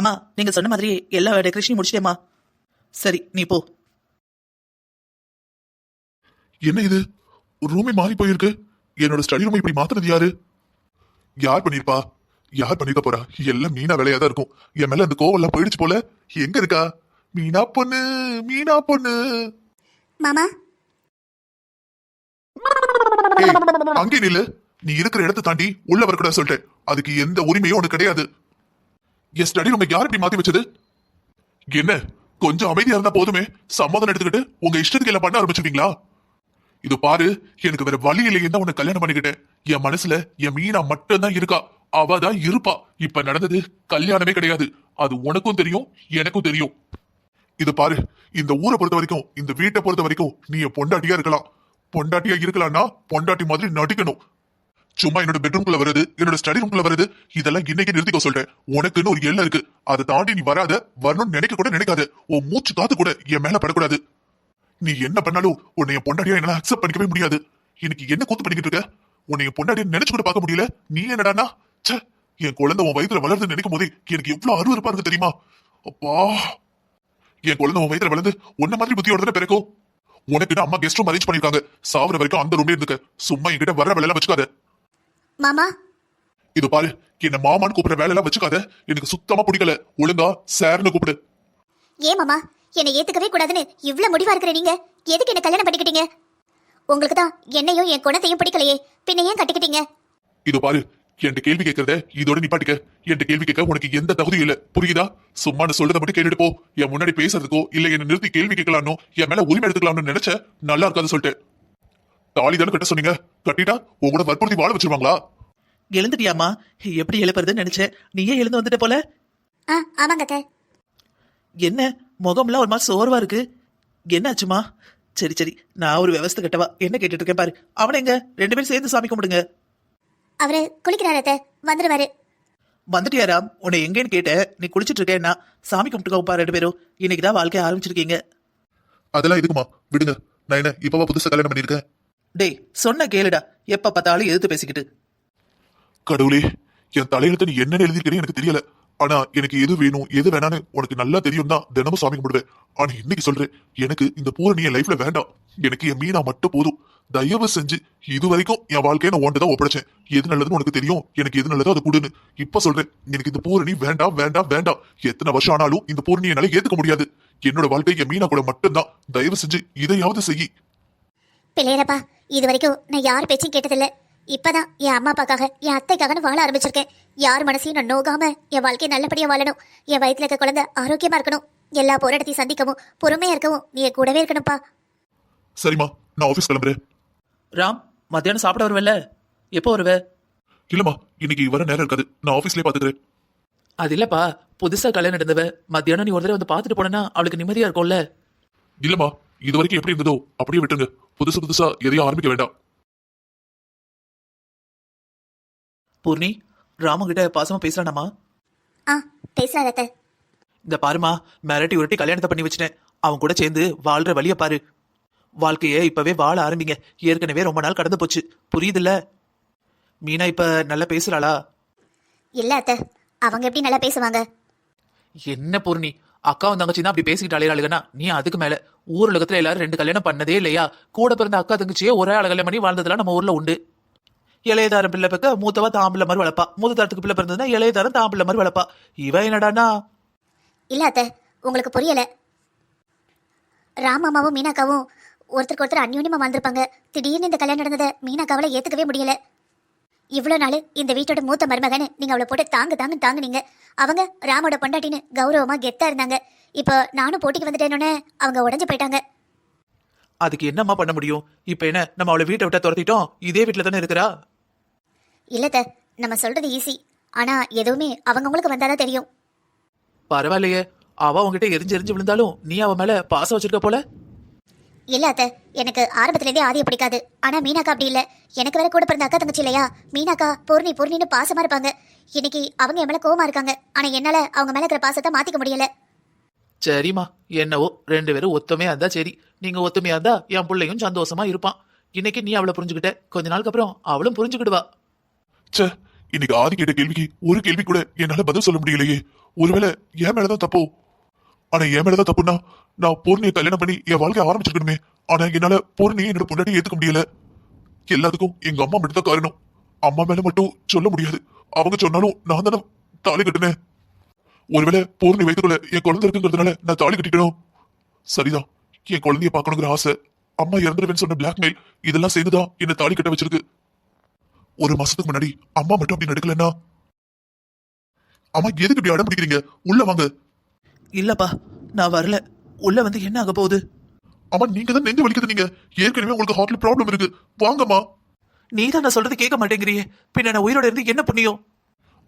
அம்மா நீங்க சொன்ன மாதிரி எல்லா டெக்கரேஷனையும் முடிச்சிட்டேம்மா. சரி நீ போ. என்ன இது? ரூமே மாறி போயிருக்கு. என்னோட ஸ்டடி ரூம் இப்படி மாத்துறது யாரு? யார் பண்ணிருப்பா? யார் பண்ணிருக்க போறா? எல்லாம் மீனா வேலையா தான் இருக்கும். என் மேல அந்த கோவெல்லாம் போயிடுச்சு போல. எங்க இருக்கா? மீனா பொண்ணு மீனா பொண்ணு. மாமா? அங்கே நில்லு. நீ இருக்கிற இடத்தை தாண்டி உள்ள வரக்கூடாது சொல்லிட்டேன். அதுக்கு எந்த உரிமையும் உனக்கு கிடையாது. என் ஸ்டடி ரூமை யார் இப்படி மாத்தி வச்சது? என்ன கொஞ்சம் அமைதியா இருந்தா போதுமே? சம்மதம் எடுத்துக்கிட்டு உங்க இஷ்டத்துக்கு எல்லாம் பண்ண ஆரம்பிச்சிருக்கீங்களா இது பாரு எனக்கு வேற வழி இல்லையே தான் உன்னை கல்யாணம் பண்ணிக்கிட்டேன். என் மனசுல என் மீனா மட்டும் தான் இருக்கா? அவ தான் இருப்பா. இப்ப நடந்தது கல்யாணமே கிடையாது. அது உனக்கும் தெரியும் எனக்கும் தெரியும். இது பாரு இந்த ஊரை பொறுத்த வரைக்கும் இந்த வீட்டை பொறுத்த வரைக்கும் நீ என் பொண்டாட்டியா இருக்கலாம். பொண்டாட்டியா இருக்கலாம்னா பொண்டாட்டி மாதிரி நடிக்கணும். சும்மா என்னோட பெட்ரூம்குள்ள வருது என்னோட ஸ்டடி ரூம்குள்ள வருது இதெல்லாம் இன்னைக்கு நிறுத்திக்க சொல்றேன். உனக்குன்னு ஒரு எல்லை இருக்கு. அதை தாண்டி நீ வராத வரணும்னு நினைக்க கூட நினைக்காத. உன் மூச்சு காத்து கூட என் மேல படக்கூடாது. நீ என்ன பண்ணாலும் உன்னை என் பொண்டாட்டியா என்னால அக்செப்ட் பண்ணிக்கவே முடியாது. எனக்கு என்ன கூத்து பண்ணிக்கிட்டு இருக்க? உன்னை என் பொண்டாட்டியா நினைச்சு கூட பார்க்க முடியல. நீ என்னடான்னா? ச்சே என் குழந்தை உன் வயித்துல வளருதுன்னு நினைக்கும் போதே எனக்கு எவ்வளவு அருவருப்பா இருக்கு தெரியுமா? அப்பா. என் குழந்தை உன் வயிற்றுல வளர்ந்து உன்ன மாதிரி புத்தியோட தானே பிறக்கும்? உனக்கு அம்மா கெஸ்ட் ரூம் அரேஞ்ச் பண்ணிருக்காங்க? சாவர வரைக்கும் அந்த ரூம்ல இருந்துக்க. சும்மா என்கிட்ட வர வேலை வச்சுக்காத. மாமா? இது பாரு என்ன மாமான்னு கூப்பிடுற வேலையெல்லாம் வச்சுக்காத. எனக்கு சுத்தமா பிடிக்கல. ஒழுங்கா சார்னு கூப்பிடு. ஏன் மாமா? என்னை ஏத்துக்கவே கூடாதுன்னு இவ்ளோ முடிவா இருக்கிற நீங்க? எதுக்கு என்ன கல்யாணம் பண்ணிக்கிட்டீங்க? உங்களுக்கு தான் என்னையும் என் குணத்தையும் பிடிக்கலையே. பின்ன ஏன் கட்டிக்கிட்டீங்க? இது பாரு என்கிட்ட கேள்வி கேட்கறத இதோட நிப்பாட்டிக்க. என்கிட்ட கேள்வி கேட்க உனக்கு எந்த தகுதியும் இல்ல. புரியுதா? சும்மா நான் சொல்றத மட்டும் கேட்டுட்டு போ. என் முன்னாடி பேசுறதுக்கோ இல்ல என்ன நிறுத்தி கேள்வி கேட்கலானோ என் மேல உரிமை எடுத்துக்கலாம்னு நினைச்ச நல்லா இருக்காது சொல்லிட்டு தாலி தானே கட்ட சொன்னீங்க. கட்டிட்டா உங்களோட வற்புறுத்தி வாழ வச்சிருவாங்களா? எழுந்துட்டியாம்மா. எப்படி எழுப்புறதுன்னு நினைச்சேன் நீயே எழுந்து வந்துட்ட போல. ஆ ஆமாங்க அத்தை. என்ன? முகம்லாம் ஒரு மாதிரி சோர்வா இருக்கு. என்னாச்சுமா சரி சரி. நான் ஒரு விவஸ்தை கட்டவா? என்ன கேட்டுட்டு இருக்கேன் பாரு. அவனை எங்க? ரெண்டு பேரும் சேர்ந்து சாமி கும்பிடுங்க. அவரு குளிக்கிறாரு அத்தை. வந்துருவாரு. வந்துட்டியாராம்? உன்னை எங்கேன்னு கேட்ட நீ குளிச்சிட்டு இருக்கேன்னா சாமி கும்பிட்டுக்கோப்பா ரெண்டு பேரும். இன்னைக்கு தான் வாழ்க்கைய ஆரம்பிச்சிருக்கீங்க. அதெல்லாம் எதுக்குமா விடுங்க. நான் என்ன இப்பவா புதுசா கல்யாணம் பண்ணிருக்கேன் டேய் சொன்ன கேளுடா. எப்ப பார்த்தாலும் எதிர்த்து பேசிக்கிட்டு. கடவுளே என் தலையெழுத்து நீ என்ன எழுதிருக்கேன்னு எனக்கு தெரியல. ஆனா எனக்கு எது வேணும் எது வேணான்னு உனக்கு நல்லா தெரியும் தான் தினமும் சாமி கும்பிடுவேன். ஆனா இன்னைக்கு சொல்றேன் எனக்கு இந்த பூரணி என் லைஃப்ல வேண்டாம். எனக்கு என் மீனா மட்டும் போதும். தயவு செஞ்சு இது வரைக்கும் என் வாழ்க்கையை நான் உன்கிட்ட தான் ஒப்படைச்சேன். எது நல்லதுன்னு உனக்கு தெரியும் எனக்கு எது நல்லதோ அதை கொடுன்னு. இப்ப சொல்றேன் எனக்கு இந்த பூரணி வேண்டாம் வேண்டாம் வேண்டாம். எத்தனை வருஷம் ஆனாலும் இந்த பூரணி என்னால ஏத்துக்க முடியாது. என்னோட வாழ்க்கை என் மீனா கூட மட்டும்தான். தயவு செஞ்சு இதையாவது செய் பிள்ளையரப்பா இது வரைக்கும் நான் யார் பேச்சும் கேட்டதில்ல. இப்பதான் என் அம்மா அப்பாக்காக என் அத்தைக்காகன்னு வாழ ஆரம்பிச்சிருக்கேன். யார் மனசையும் நான் நோகாம என் வாழ்க்கையை நல்லபடியா வாழணும். என் வயித்துல இருக்க குழந்தை ஆரோக்கியமா இருக்கணும். எல்லா போராட்டத்தையும் சந்திக்கவும் பொறுமையா இருக்கவும் நீ என் கூடவே இருக்கணும்ப்பா சரிம்மா நான் ஆபீஸ் கிளம்புறேன். ராம் மத்தியானம் சாப்பிட வருவல்ல எப்போ வருவ? இல்லம்மா இன்னைக்கு வர நேரம் இருக்காது. நான் ஆபீஸ்லயே பாத்துக்கிறேன். அது இல்லப்பா புதுசா கல்யாணம் நடந்தவ. மத்தியானம் நீ ஒரு தடவை வந்து பார்த்துட்டு போனா அவளுக்கு நிம்மதியா இருக்கும்ல? இல்லம்மா இது வரைக்கும் எப்படி இருந்ததோ அப்படியே விட்டுருங்க. புதுசு புதுசா எதையும் ஆரம்பிக்க வேண்டாம். பூர்ணி ராமன் கிட்ட பாசமா பேசுறானாமா ஆ பேசுறாரு அத்தை இந்த பாருமா மிரட்டி உரட்டி கல்யாணத்தை பண்ணி வச்சிட்டேன். அவன் கூட சேர்ந்து வாழ்ற வழிய பாரு. வாழ்க்கைய இப்பவே வாழ ஆரம்பிங்க. ஏற்கனவே ரொம்ப நாள் கடந்து போச்சு. புரியுதுல்ல? மீனா இப்ப நல்லா பேசுறாளா? இல்ல அத்தை. அவங்க எப்படி நல்லா பேசுவாங்க? என்ன பூர்ணி? அக்காவும் தங்கச்சி தான் அப்படி பேசிக்கிட்டு அலையிறாளுங்கன்னா நீ அதுக்கு மேல. ஊர் உலகத்துல எல்லாரும் ரெண்டு கல்யாணம் பண்ணதே இல்லையா? கூட பிறந்த அக்கா தங்கச்சியே ஒரே ஆள கல்யாணம் பண்ணி வாழ்ந்ததெல்லாம் நம்ம ஊர்ல உண்டு. இளையதாரம் பிள்ளை பக்க மூத்தவா தாம்பிள்ள மாதிரி வளர்ப்பா. மூத்த தரத்துக்கு பிள்ளை பிறந்ததுன்னா இளையதாரம் தாம்பிள்ள மாதிரி வளர்ப்பா. இவ என்னடானா இல்ல அத்தை உங்களுக்கு புரியல. ராமாமாவும் மீனாக்காவும் ஒருத்தருக்கு ஒருத்தர் அந்யோன்யமா வாழ்ந்திருப்பாங்க. திடீர்னு இந்த கல்யாணம் நடந்ததை மீனாக்காவால ஏத்துக்கவே முடியல. இவ்வளோ நாள் இந்த வீட்டோட மூத்த மருமகன்னு நீங்க அவளை போட்டு தாங்கு தாங்கு தாங்குனீங்க. அவங்க ராமோட பொண்டாட்டின்னு கௌரவமா கெத்தா இருந்தாங்க. இப்போ நானும் போட்டிக்கு வந்துட்டேனோன்னு அவங்க உடஞ்சு போயிட்டாங்க. அதுக்கு என்னம்மா பண்ண முடியும்? இப்ப என்ன நம்ம அவளை வீட்டை விட்டா துரத்திட்டோம்? இதே வீட்டுல தானே இருக்கிறா? இல்லத்த நம்ம சொல்றது ஈஸி ஆனா எதுவுமே அவங்கவுங்களுக்கு வந்தாதான் தெரியும். பரவாயில்லையே. அவ உன்கிட்ட எரிஞ்சு எரிஞ்சு விழுந்தாலும் நீ அவ மேல பாசம் வச்சிருக்க போல? இல்ல அத்த எனக்கு ஆரம்பத்திலேருந்தே ஆதியை பிடிக்காது. ஆனா மீனாக்கா அப்படி இல்ல. எனக்கு வேற கூட பிறந்த அக்கா தங்கச்சி இல்லையா? மீனாக்கா பூர்ணி பூர்ணின்னு பாசமா இருப்பாங்க. இன்னைக்கு அவங்க என் மேல கோவமா இருக்காங்க. ஆனா என்னால அவங்க மேல இருக்கிற பாசத்தை மாத்திக்க முடியல. சரிம்மா என்னவோ ரெண்டு பேரும் ஒத்துமையா இருந்தா சரி. நீங்க ஒத்துமையா இருந்தா என் பிள்ளையும் சந்தோஷமா இருப்பான். இன்னைக்கு நீ அவளை புரிஞ்சுக்கிட்ட. கொஞ்ச நாளுக்கு அப்புறம் அவளும் புரிஞ்சுக்கிடுவா. ச்சே இன்னைக்கு ஆதி கேட்ட கேள்விக்கு ஒரு கேள்வி கூட என்னால பதில் சொல்ல முடியலையே. ஒருவேளை என் மேலதான் தப்போ? ஆனா என் மேலதான் தப்புன்னா நான் பூர்ணியை கல்யாணம் பண்ணி என் வாழ்க்கை ஆரம்பிச்சிருக்கணுமே. ஆனா என்னால பூர்ணியை என்னோட பொண்டாட்டி ஏத்துக்க முடியல. எல்லாத்துக்கும் எங்க அம்மா மட்டும் தான் காரணம். அம்மா மேல மட்டும் சொல்ல முடியாது. அவங்க சொன்னாலும் நான் தானே தாலி கட்டினேன். ஒருவேளை பூர்ணி வயிற்றுக்குள்ள என் குழந்தை இருக்குங்கிறதுனால நான் தாலி கட்டிக்கணும். சரிதான். என் குழந்தைய பார்க்கணுங்கிற ஆசை. அம்மா இறந்துருவேன்னு சொன்ன பிளாக்மெயில் இதெல்லாம் சேர்ந்துதான் என்ன தாலி கட்ட வச்சிருக்கு. ஒரு மாசத்துக்கு முன்னாடி அம்மா மட்டும் அப்படி நடக்கலன்னா? அம்மா எதுக்கு இப்படி அடம் பிடிக்கிறீங்க? உள்ள வாங்க. இல்லப்பா நான் வரல. உள்ள வந்து என்ன ஆக போகுது? அம்மா நீங்க தான் நெஞ்சு வலிக்குது நீங்க. ஏற்கனவே உங்களுக்கு ஹார்ட்ல ப்ராப்ளம் இருக்கு. வாங்கம்மா. நீ தான் நான் சொல்றது கேட்க மாட்டேங்கிறியே. பின்ன நான் உயிரோட இருந்து என்ன புண்ணியம்?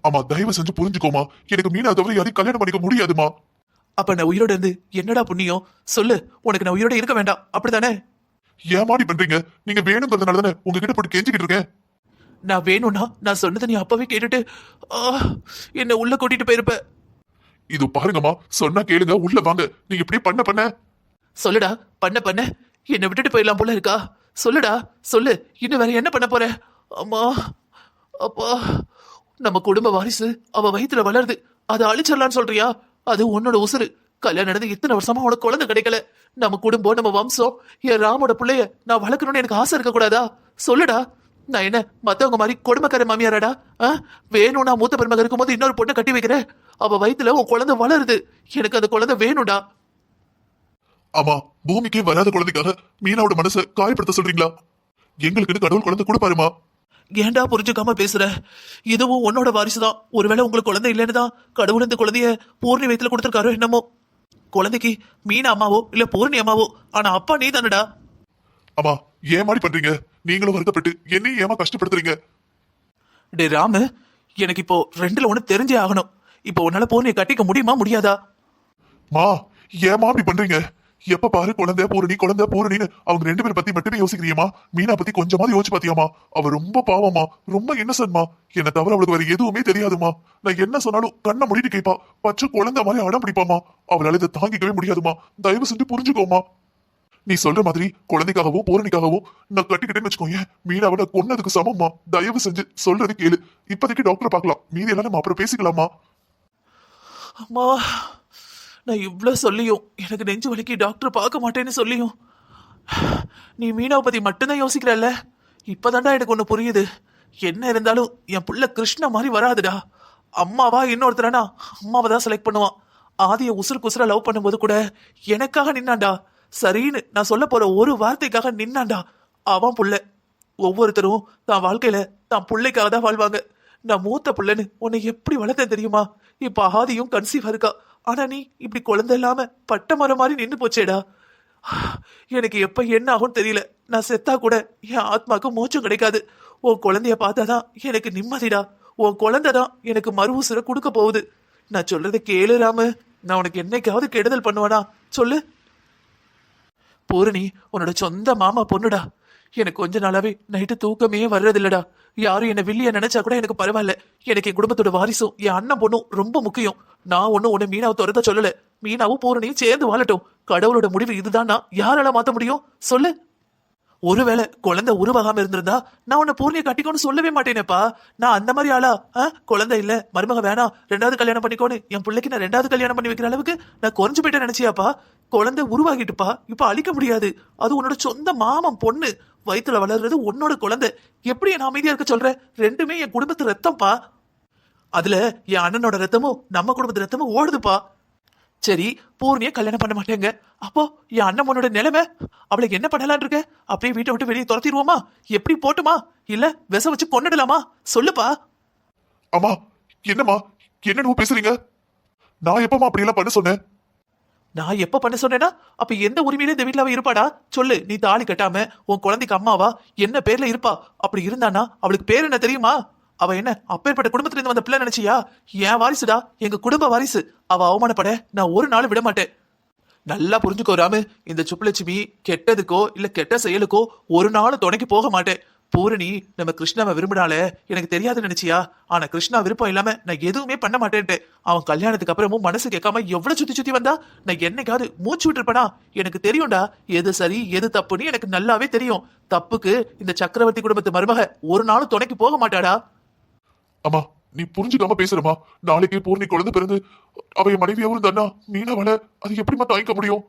அம்மா தயவு செஞ்சு புரிஞ்சுக்கோமா எனக்கு மீனா தவிர யாரையும் கல்யாணம் பண்ணிக்க முடியாதுமா அப்ப நான் உயிரோட இருந்து என்னடா புண்ணியம்? சொல்லு உனக்கு நான் உயிரோட இருக்க வேண்டாம். அப்படிதானே ஏமாடி பண்றீங்க? நீங்க வேணுங்கிறதுனால தானே உங்ககிட்ட போட்டு கெஞ்சிக்கிட்டு இருக்கேன். நான் வேணும்னா நான் சொன்னதை நீ அப்பவே கேட்டுட்டு என்னை உள்ள கூட்டிட்டு போயிருப்ப. இது பாருங்கம்மா சொன்னா கேளுங்க உள்ள வாங்க. நீங்க இப்படி பண்ண பண்ண. சொல்லுடா பண்ண பண்ண. என்னை விட்டுட்டு போயிடலாம் போல இருக்கா? சொல்லுடா சொல்லு. இன்னும் வேற என்ன பண்ண போற? அம்மா அப்பா. நம்ம குடும்ப வாரிசு அவ வயித்துல வளருது. அதை அழிச்சிடலான்னு சொல்றியா? அது உன்னோட உசுரு கல்யாணம் நடந்து இத்தனை வருஷமா உனக்கு குழந்தை கிடைக்கல. நம்ம குடும்பம் நம்ம வம்சம் என் ராமோட பிள்ளைய நான் வளர்க்கணும்னு எனக்கு ஆசை இருக்க கூடாதா? சொல்லுடா. நான் என்ன மத்தவங்க மாதிரி கொடுமைக்கார மாமியாராடா? ஆ? வேணும்னா மூத்த பெருமக இருக்கும்போது இன்னொரு பொண்ணை கட்டி வைக்கிறேன். அவ வயித்துல உன் குழந்தை வளருது. எனக்கு அந்த குழந்தை வேணும்டா. ஆமா பூமிக்கே வராத குழந்தைக்காக மீனாவோட மனசை காயப்படுத்த சொல்றீங்களா? எங்களுக்குன்னு கடவுள் குழந்தை கொடுப்பாருமா ஏன்டா புரிஞ்சுக்காம பேசுற? இதுவும் உன்னோட வாரிசுதான். ஒருவேளை உங்களுக்கு குழந்தை இல்லைன்னு தான் கடவுள் இந்த குழந்தைய பூர்ணி வயித்துல கொடுத்துருக்காரோ என்னமோ. குழந்தைக்கு மீனா அம்மாவோ இல்ல பூர்ணி அம்மாவோ ஆனா அப்பா நீ தானடா அம்மா ஏமாடி பண்றீங்க? நீங்களும் வருத்தப்பட்டு என்னையும் ஏமா கஷ்டப்படுத்துறீங்க? டே ராமு எனக்கு இப்போ ரெண்டுல ஒண்ணு தெரிஞ்சே ஆகணும். இப்போ உன்னால பூர்ணியை கட்டிக்க முடியுமா முடியாதா? மா ஏமா அப்படி பண்றீங்க? எப்ப பாரு குழந்தை பூரணி குழந்தை பூரணின்னு அவங்க ரெண்டு பேரும் பத்தி மட்டுமே யோசிக்கிறியமா மீனா பத்தி கொஞ்சமாவது யோசிச்சு பாத்தியாமா அவ ரொம்ப பாவமா ரொம்ப இன்னசன்மா என்ன தவிர அவளுக்கு வேற எதுவுமே தெரியாதுமா நான் என்ன சொன்னாலும் கண்ணை முடிட்டு கேட்பா. பச்சை குழந்தை மாதிரி அடம் பிடிப்பாமா அவளால இதை தாங்கிக்கவே முடியாதுமா தயவு செஞ்சு புரிஞ்சுக்கோமா நீ சொல்ற மாதிரி குழந்தைக்காகவும் பூரணிக்காகவும் நான் கட்டிக்கிட்டேன்னு வச்சுக்கோங்க மீனாவை நான் கொன்னதுக்கு சமம்மா. தயவு செஞ்சு சொல்றது கேளு. இப்போதைக்கு டாக்டரை பார்க்கலாம். மீதி எல்லாம் நம்ம அப்புறம் பேசிக்கலாமா அம்மா நான் இவ்வளோ சொல்லியும் எனக்கு நெஞ்சு வலிக்கு டாக்டர் பார்க்க மாட்டேன்னு சொல்லியும். நீ மீனாவை பற்றி மட்டும்தான் யோசிக்கிறல்ல? இப்போதாண்டா எனக்கு ஒன்று புரியுது. என்ன இருந்தாலும் என் புள்ள கிருஷ்ண மாதிரி வராதுடா. அம்மாவா இன்னொருத்தரானா? அம்மாவை தான் செலக்ட் பண்ணுவான். ஆதிய உசுறு உசுர லவ் பண்ணும்போது கூட எனக்காக நின்னாண்டா சரின்னு நான் சொல்ல போற ஒரு வார்த்தைக்காக நின்னாண்டா அவன் புள்ள. ஒவ்வொருத்தரும் தான் வாழ்க்கையில தான் பிள்ளைக்காக தான் வாழ்வாங்க. நான் மூத்த பிள்ளைன்னு உன்னை எப்படி வளர்த்தேன் தெரியுமா? இப்ப ஆதியும் கன்சீவ் இருக்கா? ஆனா நீ இப்படி குழந்தை இல்லாம பட்ட மரம் மாதிரி நின்று போச்சேடா. எனக்கு எப்ப என்ன ஆகும் தெரியல. நான் செத்தா கூட என் ஆத்மாக்கு மோச்சம் கிடைக்காது. உன் குழந்தைய பார்த்தாதான் எனக்கு நிம்மதிடா. உன் குழந்தை தான் எனக்கு மறு உசுரை கொடுக்க போகுது. நான் சொல்றத கேளு ராமு. நான் உனக்கு என்னைக்காவது கெடுதல் பண்ணுவானா? சொல்லு. பூரணி உன்னோட சொந்த மாமா பொண்ணுடா. எனக்கு கொஞ்ச நாளாவே நைட்டு தூக்கமே வர்றதில்லடா. யாரும் என்ன வில்லிய நினைச்சா கூட எனக்கு பரவாயில்ல. எனக்கு என் குடும்பத்தோட வாரிசும் என் அண்ணன் பொண்ணும் ரொம்ப முக்கியம். நான் ஒன்னும் உன்னை மீனாவை துரத்த சொல்லல. மீனாவும் பூரணியும் சேர்ந்து வாழட்டும். கடவுளோட முடிவு இதுதான்னா யாரால மாத்த முடியும்? சொல்லு. ஒருவேளை குழந்தை உருவாகாம இருந்திருந்தா நான் உன்னை பூர்ணியை கட்டிக்கோன்னு சொல்லவே மாட்டேனேப்பா. நான் அந்த மாதிரி ஆளா? ஆ? குழந்தை இல்ல. மருமக வேணாம். ரெண்டாவது கல்யாணம் பண்ணிக்கோன்னு. என் பிள்ளைக்கு நான் ரெண்டாவது கல்யாணம் பண்ணி வைக்கிற அளவுக்கு நான் குறைஞ்சு போயிட்டேன் நினைச்சியாப்பா? குழந்தை உருவாகிட்டுப்பா. இப்ப அழிக்க முடியாது. அது உன்னோட சொந்த மாமன் பொண்ணு. வயிற்றுல வளர்றது உன்னோட குழந்தை. எப்படி நான் அமைதியா இருக்க சொல்ற? ரெண்டுமே என் குடும்பத்து ரத்தம்ப்பா. அதுல என் அண்ணனோட ரத்தமும் நம்ம குடும்பத்து ரத்தமும் ஓடுதுப்பா. சரி பூர்ணிய கல்யாணம் பண்ண மாட்டேங்க. அப்போ என் அண்ணன் பொண்ணோட நிலைமை? அவளுக்கு என்ன பண்ணலாம்னு இருக்க? அப்படியே வீட்டை விட்டு வெளியே துரத்திடுவோமா? எப்படி போட்டுமா? இல்ல விச வச்சு கொண்டுடலாமா சொல்லுப்பா. அம்மா என்னம்மா? என்னன்னு பேசுறீங்க? நான் எப்பமா அப்படி எல்லாம் பண்ண சொன்னேன்? நான் எப்ப பண்ண சொன்னேனா அப்ப எந்த உரிமையில இந்த வீட்டுல அவ இருப்பாடா? சொல்லு நீ தாலி கட்டாம உன் குழந்தைக்கு அம்மாவா? என்ன பேர்ல இருப்பா? அப்படி இருந்தானா? அவளுக்கு பேர் என்ன தெரியுமா? அவ என்ன அப்பேற்பட்ட குடும்பத்துல இருந்து வந்த பிள்ளை நினைச்சியா? என் வாரிசுடா எங்க குடும்ப வாரிசு. அவ அவமானப்பட நான் ஒரு நாள் விட மாட்டேன். நல்லா புரிஞ்சுக்கோ ராமு இந்த சுப்புலட்சுமி கெட்டதுக்கோ இல்ல கெட்ட செயலுக்கோ ஒரு நாள் துணைக்கு போக மாட்டேன். பூரணி நம்ம கிருஷ்ணாவை விரும்பினால எனக்கு தெரியாது நினைச்சியா? ஆனா கிருஷ்ணா விருப்பம் இல்லாம நான் எதுவுமே பண்ண மாட்டேன்ட்டு. அவன் கல்யாணத்துக்கு அப்புறமும் மனசு கேட்காம எவ்வளவு சுத்தி சுத்தி வந்தா நான் என்னைக்காவது மூச்சு விட்டுருப்பேனா? எனக்கு தெரியும்டா எது சரி எது தப்புன்னு எனக்கு நல்லாவே தெரியும். தப்புக்கு இந்த சக்கரவர்த்தி குடும்பத்து மருமக ஒரு நாளும் துணைக்கு போக மாட்டாடா. அம்மா நீ புரிஞ்சுக்காம பேசுறமா நாளைக்கே பூர்ணி குழந்தை பிறந்து அவ என் மனைவியாவும் இருந்தா மீனாவால அது எப்படிமா தாங்கிக்க முடியும்?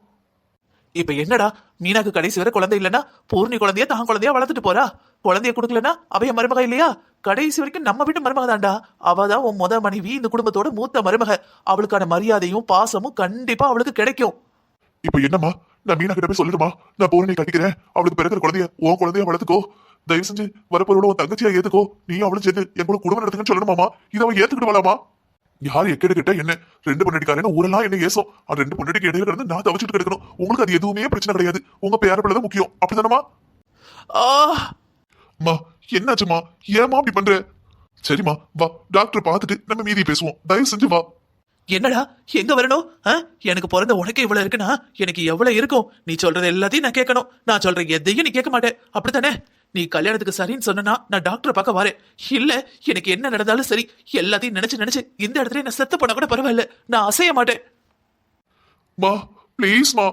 இப்ப என்னடா மீனாக்கு கடைசி வரை குழந்தை இல்லனா பூர்ணி குழந்தைய தான் குழந்தையா வளர்த்துட்டு போறா? குழந்தைய கொடுக்கலனா அவ என் மருமக இல்லையா? கடைசி வரைக்கும் நம்ம வீட்டு மருமக தான்டா. அவ தான் உன் முத மனைவி இந்த குடும்பத்தோட மூத்த மருமக. அவளுக்கான மரியாதையும் பாசமும் கண்டிப்பா அவளுக்கு கிடைக்கும். இப்ப என்னம்மா நான் மீனா கிட்ட போய் சொல்லிடுமா நான் பூரணி கட்டிக்கிறேன். அவளுக்கு பிறகு குழந்தைய உன் குழந்தைய வளர்த்துக்கோ. தயவு செஞ்சு வரப்போரோட உன் தங்கச்சியா ஏத்துக்கோ. நீ அவளும் சேர்ந்து என் கூட குடும்பம் நடத்துங்கன்னு சொல்லணுமாமா இதை அவன் ஏத்துக்கிடுவாளாமா யார் எக்கெடு கிட்ட என்ன? ரெண்டு பொண்ணடிக்காரன் ஊரெல்லாம் என்ன ஏசும். அது ரெண்டு பொண்ணடிக்கு இடையில இருந்து நான் தவிச்சிட்டு கிடக்கணும். உங்களுக்கு அது எதுவுமே பிரச்சனை கிடையாது. உங்க பேர தான் முக்கியம். அப்படிதானமா அம்மா என்னாச்சுமா ஏமா அப்படி பண்ற? சரிம்மா வா. டாக்டர் பார்த்துட்டு நம்ம மீதி பேசுவோம். தயவு செஞ்சு வா. என்னடா? எங்க வரணும்? எனக்கு பிறந்த உனக்கு இவ்வளவு இருக்குன்னா எனக்கு எவ்வளவு இருக்கும்? நீ சொல்றது எல்லாத்தையும் நான் கேட்கணும். நான் சொல்ற எதையும் நீ கேட்க மாட்டேன் அப்படித்தானே? நீ கல்யாணத்துக்கு சரின்னு சொன்னா நான் டாக்டரை பார்க்க வரேன். இல்ல எனக்கு என்ன நடந்தாலும் சரி எல்லாத்தையும் நினைச்சு நினைச்சு இந்த இடத்துல நான் செத்து போனா கூட பரவாயில்ல. நான் அசைய மாட்டேன். மா ப்ளீஸ்மா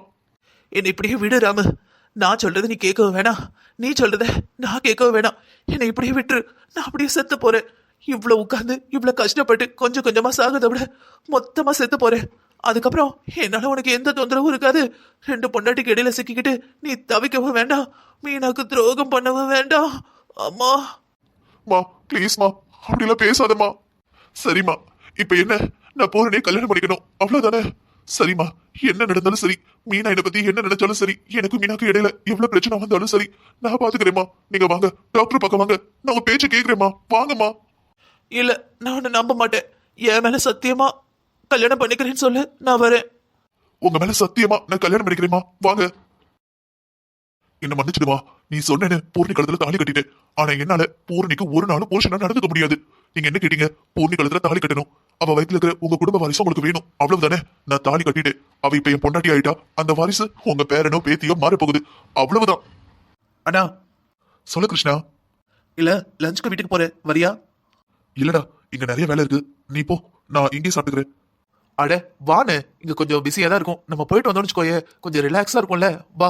என்னை இப்படியே விடு ராமு. நான் சொல்றது நீ கேட்கவும் வேணாம். நீ சொல்றத நான் கேட்கவும் வேணாம். என்னை இப்படியே விட்டுரு. நான் அப்படியே செத்து போறேன். இவ்வளவு உட்கார்ந்து இவ்வளவு கஷ்டப்பட்டு கொஞ்சம் கொஞ்சமா சாகுதை விட மொத்தமா செத்து போறேன். அதுக்கப்புறம் என்னால உனக்கு எந்த தொந்தரவும் இருக்காது. ரெண்டு பொண்டாட்டிக்கு இடையில சிக்கிக்கிட்டு நீ தவிக்கவும் வேண்டாம். மீனாக்கு துரோகம் பண்ணவும் வேண்டாம். அம்மா. மா ப்ளீஸ்மா அப்படிலாம் பேசாதம்மா. சரிம்மா இப்ப என்ன? நான் பூரணியை கல்யாணம் பண்ணிக்கணும். அவ்வளவுதானே? சரிம்மா என்ன நடந்தாலும் சரி. மீனா என்னை பத்தி என்ன நினைச்சாலும் சரி. எனக்கு மீனாக்கு இடையில எவ்வளவு பிரச்சனை வந்தாலும் சரி. நான் பாத்துக்கிறேம்மா. நீங்க வாங்க. டாக்டர் பக்கம் வாங்க. நான் உங்க பேச்சு கேக்குறேம்மா. வாங்கம்மா. இல்ல நான் நம்ப மாட்டேன். என் மேல சத்தியமா கல்யாணம் பண்ணிக்கிறேன்னு சொல்லு. நான் வரேன். உங்க மேல சத்தியமா நான் கல்யாணம் பண்ணிக்கிறேம்மா. வாங்க. என்ன மன்னிச்சிடுமா. நீ சொன்னேன்னு பூர்ணி கழுத்துல தாலி கட்டிட்டேன். ஆனா என்னால பூர்ணிக்கு ஒரு நாளும் புருஷனா நடந்துக்க முடியாது. நீங்க என்ன கேட்டீங்க? பூர்ணி கழுத்துல தாலி கட்டணும். அவ வயித்துல இருக்கிற உங்க குடும்ப வாரிசு உங்களுக்கு வேணும். அவ்வளவுதானே? நான் தாலி கட்டிட்டேன். அவ இப்ப என் பொண்டாட்டி ஆயிட்டா அந்த வாரிசு உங்க பேரனோ பேத்தியோ மாற போகுது அவ்வளவுதான். அண்ணா. சொல்லு கிருஷ்ணா. இல்ல லஞ்சுக்கு வீட்டுக்கு போறேன். வரியா? இல்லடா இங்க நிறைய வேலை இருக்கு. நீ போ. நான் இங்கே சாப்பிட்டுக்கிறேன். அட வான்னு இங்க கொஞ்சம் பிஸியா தான் இருக்கும். நம்ம போயிட்டு வந்தோம்னு வச்சுக்கோயே கொஞ்சம் ரிலாக்ஸா இருக்கும்ல வா.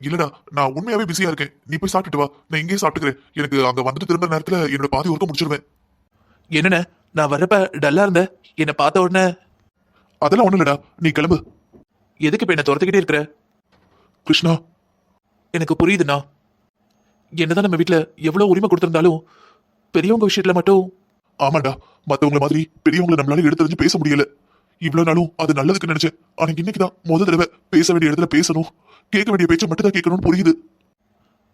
இல்லடா நான் உண்மையாவே பிஸியா இருக்கேன். நீ போய் சாப்பிட்டுட்டு வா. நான் இங்கேயே சாப்பிட்டுக்கிறேன். எனக்கு அங்க வந்துட்டு திரும்ப நேரத்துல என்னோட பாதி ஒர்க்க முடிச்சிருவேன். என்னண்ணே நான் வர்றப்ப டல்லா இருந்த என்னை பார்த்த உடனே அதெல்லாம் ஒண்ணும் இல்லடா. நீ கிளம்பு. எதுக்கு இப்ப என்ன துரத்துக்கிட்டே இருக்கிற? கிருஷ்ணா. எனக்கு புரியுதுண்ணா. என்னதான் நம்ம வீட்ல எவ்வளவு உரிமை கொடுத்திருந்தாலும் பெரியவங்க விஷயத்துல மட்டும் ஆமாடா மத்தவங்கள மாதிரி பெரியவங்களை நம்மளால எடுத்து பேச முடியல. இவ்வளவு நாளும் அது நல்லதுக்கு நினைச்சேன். ஆனா இன்னைக்குதான் முதல் தடவை பேச வேண்டிய இடத்துல பேசணும். கேட்க வேண்டிய பேச்சை மட்டும் தான் கேட்கணும்னு புரியுது.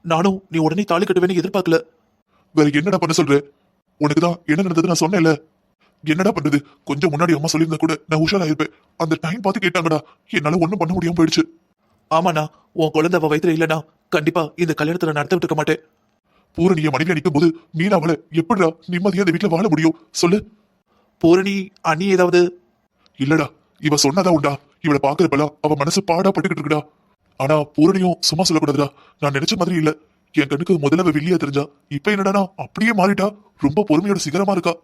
நானும் நீ உடனே தாலி கட்டுவேன்னு எதிர்பார்க்கல. வேற என்னடா பண்ண சொல்ற? உனக்கு தான் என்ன நடந்தது நான் சொன்னேன்ல. என்னடா பண்றது கொஞ்சம் முன்னாடி அம்மா சொல்லியிருந்தா கூட நான் உஷாராயிருப்பேன். அந்த டைம் பார்த்து கேட்டாங்கடா. என்னால ஒண்ணும் பண்ண முடியாம போயிடுச்சு. ஆமாண்ணா உன் குழந்தை அவ வயித்துல இல்லைனா கண்டிப்பா இந்த கல்யாணத்துல நடத்த விட்டுக்க மாட்டேன். பூரணிய மனைவியா நிற்கும் போது மீனாவள எப்படிடா நிம்மதியா அந்த வீட்டுல வாழ முடியும்? சொல்லு. பூரணி அண்ணி ஏதாவது? இல்லடா இவ சொன்னதா உண்டா? இவளை பாக்குறப்பெல்லாம் அவ மனசு பாடா பட்டுக்கிட்டு இருக்குடா. ஆனா பூரணியும் சும்மா சொல்லக்கூடாதுடா. நான் நினைச்ச மாதிரி இல்ல. என் கண்ணுக்கு முதல்ல வில்லியா தெரிஞ்சா இப்ப என்னடானா அப்படியே மாறிட்டா? ரொம்ப பொறுமையோட சிகரமா இருக்கா?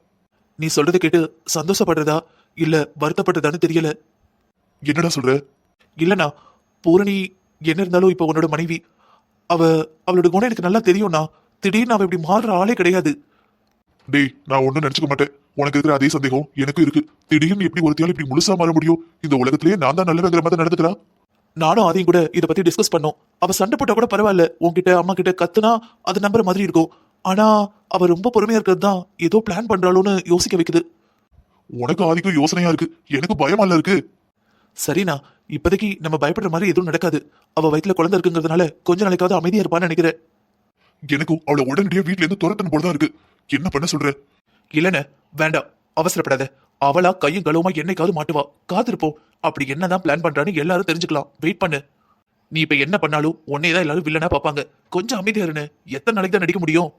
நீ சொல்றதை கேட்டு சந்தோஷப்படுறதா? இல்ல வருத்தப்படுறதான்னு தெரியல. என்னடா சொல்ற? இல்லண்ணா பூரணி என்ன இருந்தாலும் இப்ப உன்னோட மனைவி அவ அவளோட குணம் எனக்கு நல்லா தெரியும்ண்ணா திடீர்னு அவ இப்படி மாறுற ஆளே கிடையாது. டேய் நான் ஒண்ணும் நினைச்சுக்க மாட்டேன். உனக்கு இருக்கிற அதே சந்தேகம் எனக்கும் இருக்கு. திடீர்னு எப்படி ஒருத்தியால இப்படி முழுசா மாற முடியும்? இந்த உலகத்திலேயே நான் தான் நல்லவங்கிற மாதிரி நடந்துக்கிறா? நானும் அதையும் கூட இதை பத்தி டிஸ்கஸ் பண்ணோம். அவ சண்டை போட்டா கூட பரவாயில்ல. உன்கிட்ட அம்மா கிட்ட கத்துனா அது நம்புற மாதிரி இருக்கும். ஆனா அவ ரொம்ப பொறுமையா இருக்கிறது தான் ஏதோ பிளான் பண்றாளோன்னு யோசிக்க வைக்குது. உனக்கு ஆதிக்கும் யோசனையா இருக்கு. எனக்கு பயமால இருக்கு. சரிண்ணா இப்போதைக்கு நம்ம பயப்படுற மாதிரி எதுவும் நடக்காது. அவ வயித்துல குழந்தை இருக்குங்கிறதுனால கொஞ்ச நாளைக்காவது அமைதியா இருப்பான்னு நினைக்கிறேன். எனக்கும் அவளை உடனடியே வீட்ல இருந்து துரத்தணும் போலதான் இருக்கு. என்ன பண்ண சொல்ற? இல்லன வேண்டாம். அவசரப்படாத. அவளா கையும் களவுமா என்னைக்காவது மாட்டுவா. காத்திருப்போம் அப்படி என்னதான் பிளான் பண்றான்னு எல்லாரும் தெரிஞ்சுக்கலாம். வெயிட் பண்ணு. நீ இப்ப என்ன பண்ணாலும் உன்னையதான் எல்லாரும் வில்லனா பார்ப்பாங்க. கொஞ்சம் அமைதியா இருன்னு எத்தனை நாளைக்கு தான் நடிக்க முடியும்?